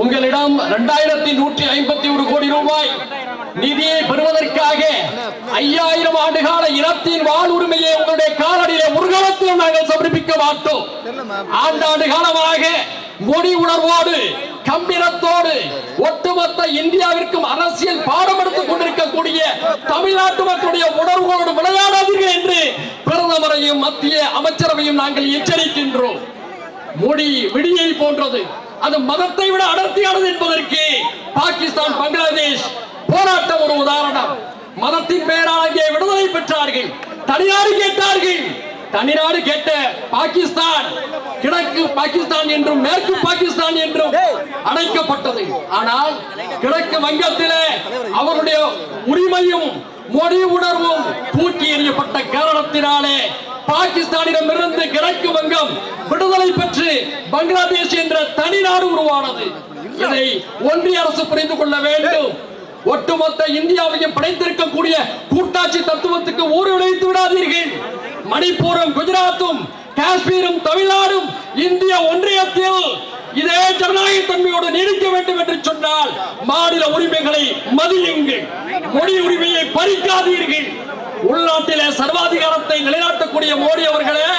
உங்களிடம் இரண்டாயிரத்தி நூற்றி ஐம்பத்தி ஒரு கோடி ரூபாய் நிதியை பெறுவதற்காக ஐயாயிரம் ஆண்டுகால இனத்தின் வாழ் உரிமையை உங்களுடைய காலடியிலே முருகலத்தில் நாங்கள் சமர்ப்பிக்க மாட்டோம். ஆண்டாண்டு காலமாக மொழி உணர்வோடு கம்பிரத்தோடு ஒட்டுமொத்த இந்தியாவிற்கும் அரசியல் பாடம் எடுத்துக் கொண்டிருக்கக்கூடிய தமிழ்நாட்டு மக்களுடைய உணர்வுகளோடு விளையாடாதீர்கள் என்று பிரதமரையும் மத்திய அமைச்சரவையும் நாங்கள் எச்சரிக்கின்றோம். மொழி விடியை போன்றது. அது மதத்தை விட அடர்த்தியானது என்பதற்கு பாகிஸ்தான் பங்களாதேஷ் போராட்டம் ஒரு உதாரணம். மதத்தின் பெயரால் அங்கே விடுதலை பெற்றார்கள். தனிநாடு கேட்டார்கள். தனிநாடு கேட்ட பாகிஸ்தான் கிழக்கு பாகிஸ்தான் என்றும் மேற்கு பாகிஸ்தான் என்றும் அழைக்கப்பட்டது ஆனால் கிழக்கு வங்கத்திலே அவருடைய உரிமையும் மொழி உணர்வும் தூக்கி எறியப்பட்ட காரணத்தினாலே பாகிஸ்தானிடமிருந்து கிழக்கு வங்கம் விடுதலை பெற்று பங்களாதேஷ் என்ற தனி நாடு உருவானது. இதை ஒன்றிய அரசு புரிந்து கொள்ள வேண்டும். ஒட்டுமொத்த இந்தியாவையும் படைத்திருக்கக்கூடிய கூட்டாட்சி தத்துவத்துக்கு ஊறு விளைவித்து விடாதீர்கள். மணிப்பூரும் குஜராத்தும் காஷ்மீரும் தமிழ்நாடும் இந்திய ஒன்றியத்தில் இதே ஜனநாயக தன்மையோடு நீடிக்க வேண்டும் என்று சொன்னால் மாநில உரிமைகளை மதியுங்கள். மொழி உரிமையை பறிக்காதீர்கள். உள்நாட்டிலே சர்வாதிகாரத்தை நிலைநாட்டக்கூடிய மோடி அவர்களே